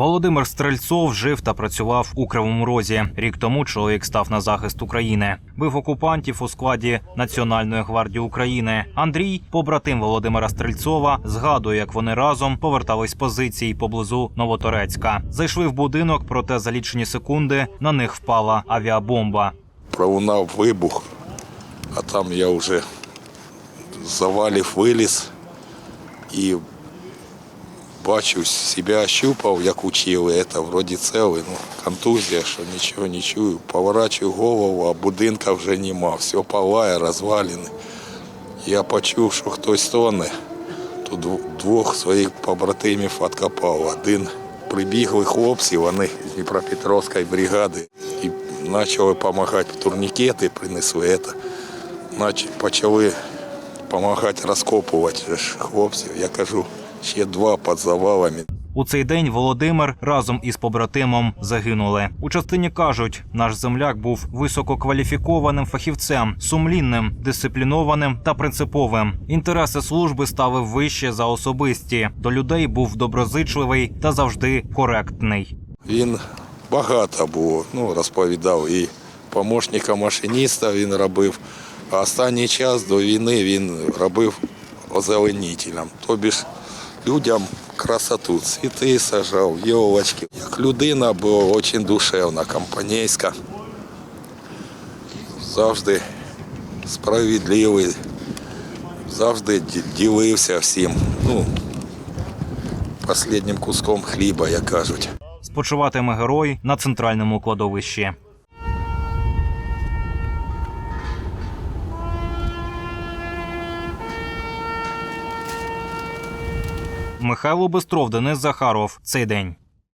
Володимир Стрельцов жив та працював у Кривому Розі. Рік тому чоловік став на захист України. Бив окупантів у складі Національної гвардії України. Андрій, побратим Володимира Стрельцова, згадує, як вони разом повертались з позицій поблизу Новоторецька. Зайшли в будинок, проте за лічені секунди на них впала авіабомба. пролунав вибух, а там я вже завалив виліз і бачу, себе ощупав, як учили, це вроді цілий, ну, контузія, що нічого не чую. Поворачую голову, а будинка вже нема, все палає, розвалені. Я почув, що хтось тоне. Тут двох своїх побратимів відкопав. Один прибігли хлопці, вони з Дніпропетровської бригади і почали допомагати турнікети, принесли це. Почали допомагати розкопувати хлопців. Я кажу, ще два під завалами. У цей день Володимир разом із побратимом загинули. У частині кажуть, наш земляк був висококваліфікованим фахівцем, сумлінним, дисциплінованим та принциповим. Інтереси служби ставив вище за особисті. До людей був доброзичливий та завжди коректний. Він багато було, ну, розповідав. І помощника машиніста він робив. А останній час до війни він робив озеленителем. Тобі ж людям красоту, цвіти сажав, йолочки. Як людина була дуже душевна, компанійська. Завжди справедливий, завжди ділився всім. Ну, останнім куском хліба, як кажуть. Спочиватиме герой на центральному кладовищі. Михайло Бестров, Денис Захаров. Цей день.